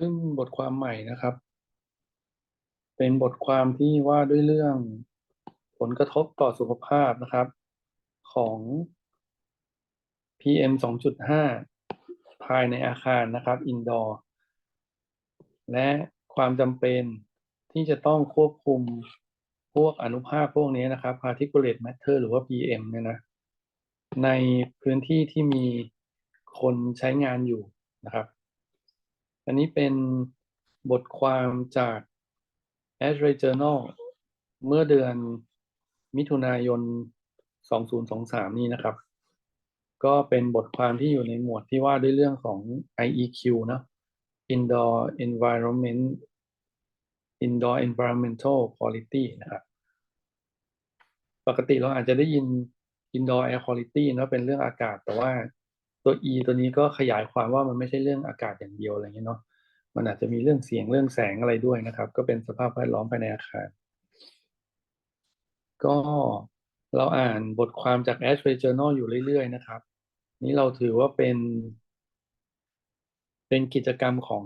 ซึ่งบทความใหม่นะครับ เป็นบทความที่ว่าด้วยเรื่องผลกระทบต่อสุขภาพนะครับ ของ PM 2.5 ภายในอาคารนะครับ indoor และความจำเป็นที่จะต้องควบคุมพวกอนุภาคพวกนี้นะครับ particulate matter หรือว่า PM เนี่ยนะ ในพื้นที่ที่มีคนใช้งานอยู่นะครับ อันนี้เป็นบทความจาก a s h r a y Journal เมื่อเดือนมิถุนายน 2023 นี้นะครับ ก็เป็นบทความที่อยู่ในหมวดที่ว่าด้วยเรื่องของ IEQ นะ Indoor Environment Indoor Environmental Quality นะครับ ปกติเราอาจจะได้ยิน Indoor Air Quality นะเป็นเรื่องอากาศแต่ว่า ตัว E ตัวนี้ก็ขยายความว่ามันไม่ใช่เรื่องอากาศอย่างเดียวอะไรเงี้ยเนาะมันอาจจะมีเรื่องเสียงเรื่องแสงอะไรด้วยนะครับ ก็เป็นสภาพแวดล้อมภายในอาคาร ก็เราอ่านบทความจาก a s h r a y Journal อยู่เรื่อยๆ นะครับ นี้เราถือว่าเป็น เป็นกิจกรรมของ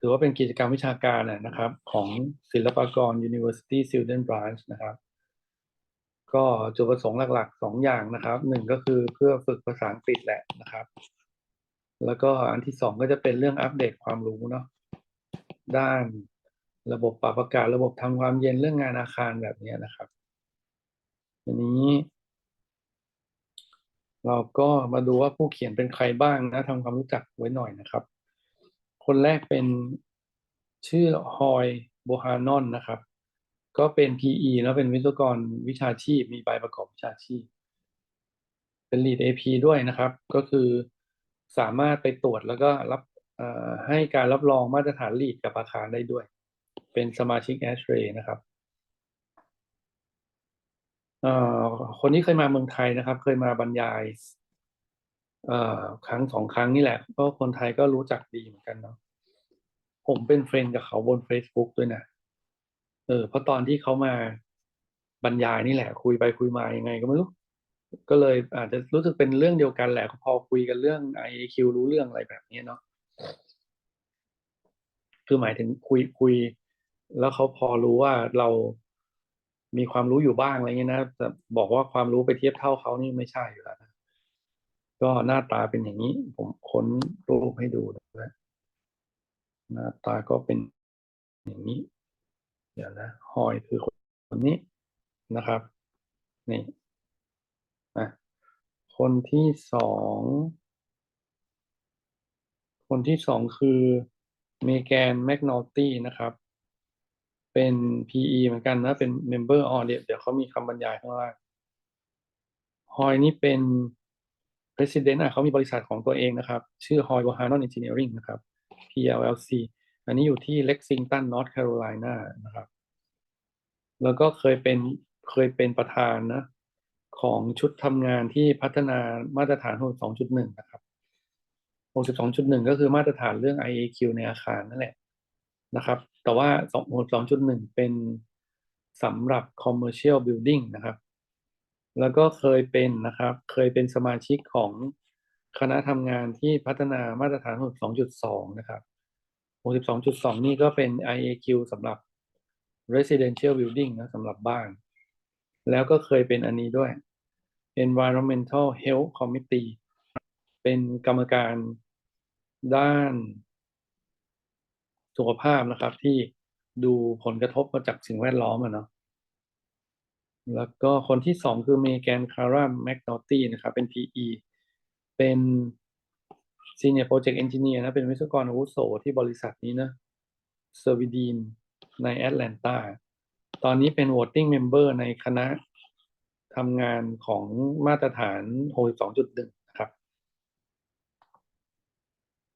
ถือว่าเป็นกิจกรรมวิชาการนะครับ ของศิลปากร University Student Branch นะครับ ก็จุดประสงค์หลักๆสองอย่างนะครับหนึ่งก็คือเพื่อฝึกภาษาอังกฤษแหละนะครับ แล้วก็อันที่สองก็จะเป็นเรื่องอัปเดตความรู้เนาะด้านระบบปรับอากาศระบบทำความเย็นเรื่องงานอาคารแบบนี้นะครับทีนี้ เราก็มาดูว่าผู้เขียนเป็นใครบ้างนะทำความรู้จักไว้หน่อยนะครับ คนแรกเป็นชื่อฮอยโบฮานอนนะครับ ก็เป็น PE แล้วเป็นวิศวกรวิชาชีพ มีใบประกอบวิชาชีพ เป็น lead AP ด้วยนะครับ ก็คือสามารถไปตรวจแล้วก็รับให้การรับรองมาตรฐาน lead กับอาคารได้ด้วย เป็นสมาชิก a s h r a y นะครับคนที่เคยมาเมืองไทยนะครับ เคยมาบรรยายครั้งสองครั้งนี่แหละ ก็คนไทยก็รู้จักดีเหมือนกันเนาะผมเป็นเฟรนด์กับเขาบน Facebook ด้วยนะ เออเพราะตอนที่เขามาบรรยายนี่แหละ คุยไปคุยมายังไงก็ไม่รู้ก็เลยอาจจะรู้สึกเป็นเรื่องเดียวกันแหละพอคุยกันเรื่อง IAQ รู้เรื่องอะไรแบบนี้เนาะคือหมายถึงคุยคุย แล้วเขาพอรู้ว่าเรามีความรู้อยู่บ้างอะไรเงี้ยนะแต่บอกว่าความรู้ไปเทียบเท่าเขานี่ไม่ใช่อยู่แล้วนะก็หน้าตาเป็นอย่างนี้ ผมค้นรูปให้ดูนะหน้าตาก็เป็นอย่างนี้ เดี๋ยวนะฮอยคือคนนี้นะครับนี่นะคนที่สองคนที่สองคือเมแกนแมกนอตตี้นะครับ เป็น PE เหมือนกันนะ เป็น Member อ๋อเดี๋ยวเดี๋ยวเขามีคำบรรยายข้างล่างฮอยนี่เป็น President อะเขามีบริษัทของตัวเองนะครับ ชื่อ Hoy Bohannon Engineering นะครับ PLLC อันนี้อยู่ที่ Lexington North Carolina นะครับ แล้วก็เคยเป็นเคยเป็นประธานนะของชุดทำงานที่พัฒนามาตรฐาน 62.1 นะครับ 62.1 ก็คือมาตรฐานเรื่อง IAQ ในอาคารนั่นแหละนะครับ แต่ว่า 62.1 เป็นสำหรับ commercial building นะครับ แล้วก็เคยเป็นนะครับ เคยเป็นสมาชิกของคณะทำงานที่พัฒนามาตรฐาน 62.2 นะครับ 62.2 นี่ก็เป็น IAQ สำหรับ residential building นะสำหรับบ้าน แล้วก็เคยเป็นอันนี้ด้วย environmental health committee เป็นกรรมการด้านสุขภาพนะครับ ที่ดูผลกระทบมาจากสิ่งแวดล้อมอะเนาะแล้วก็คนที่สองคือเมแกนคาร่าแมกนอตตี้นะครับ เป็น PE เป็น Senior Project Engineer นะเป็นวิศวกรอาวุโสที่บริษัทนี้นะเซอร์วิดีนในแอตแลนตาตอนนี้เป็น voting member ในคณะทำงานของมาตรฐาน62.1นะครับ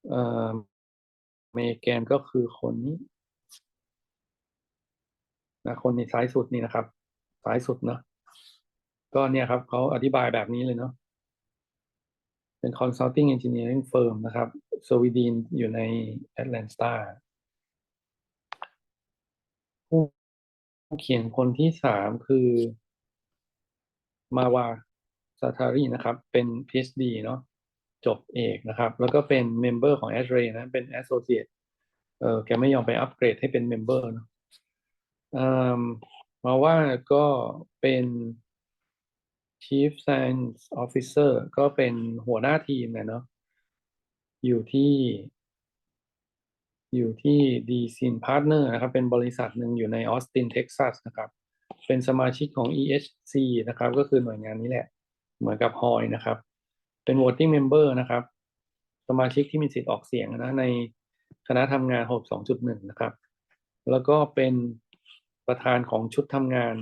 เอ่อเมแกนก็คือคนนี้นะคนในซ้ายสุดนี่นะครับ ซ้ายสุดเนาะก็เนี่ยครับเขาอธิบายแบบนี้เลยเนาะ เป็น consulting engineering firm นะครับสวีดีนอยู่ในแอตแลนตาผู้เขียนคนที่สามคือมาวาซาทารีนะครับ เป็น PhD เนาะจบเอกนะครับ แล้วก็เป็นเมมเบอร์ของ a s r a y นะ เป็น Associate เออแกไม่ยอมไปอัปเกรดให้เป็นเมมเบอร์เนอะมาว่าก็เป็น Chief Science Officer ก็เป็นหัวหน้าทีมนะเนาะอยู่ที่ อยู่ที่ d s i n Partner นะครับ เป็นบริษัทหนึ่งอยู่ในออสตินเท็กซัสนะครับ เป็นสมาชิกของ EHC นะครับ ก็คือหน่วยงานนี้แหละ เหมือนกับฮอยนะครับ เป็น voting member นะครับ สมาชิกที่มีสิทธิ์ออกเสียงนะในคณะทำงานหกสองจุดหนึ่งนะครับ แล้วก็เป็นประธานของชุดทำงาน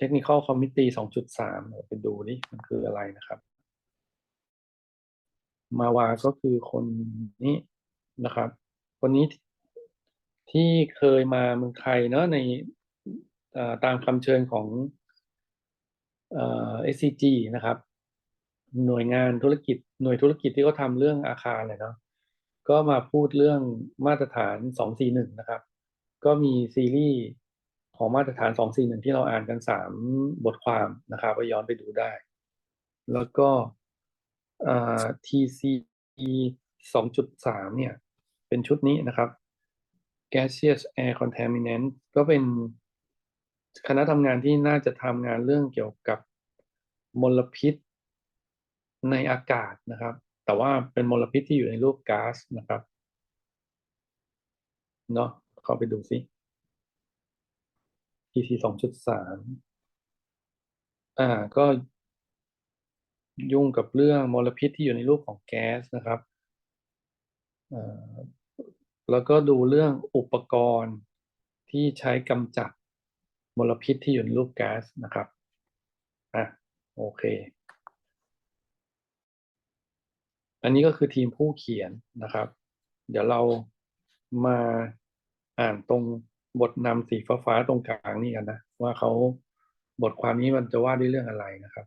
Technical Committee 2.3เดี๋ยวไปดูนี่มันคืออะไรนะครับ มาวาก็คือคนนี้นะครับ คนนี้ที่เคยมาเมืองไทยเนอะในตามคำเชิญของเอ่อ SCG นะครับ หน่วยงานธุรกิจหน่วยธุรกิจที่เขาทำเรื่องอาคารเลยเนาะก็มาพูดเรื่องมาตรฐาน 241 นะครับ ก็มีซีรีส์ ของมาตรฐาน241ที่เราอ่านกัน3บทความนะครับไปย้อนไปดูได้ แล้วก็เอ่อ TCE 2.3เนี่ย เป็นชุดนี้นะครับ gaseous air contaminant ก็เป็นคณะทำงานที่น่าจะทำงานเรื่องเกี่ยวกับมลพิษในอากาศนะครับ แต่ว่าเป็นมลพิษที่อยู่ในรูปก๊าซนะครับ เนาะเข้าไปดูซิ TC 2.3อ่าก็ยุ่งกับเรื่องมลพิษที่อยู่ในรูปของแก๊สนะครับอ่าแล้วก็ดูเรื่องอุปกรณ์ที่ใช้กำจัดมลพิษที่อยู่ในรูปแก๊สนะครับอะโอเค อันนี้ก็คือทีมผู้เขียนนะครับ เดี๋ยวเรามาอ่านตรง บทนำสีฟ้าๆตรงกลางนี่กันนะว่าเขาบทความนี้มันจะว่าด้วยเรื่องอะไรนะครับ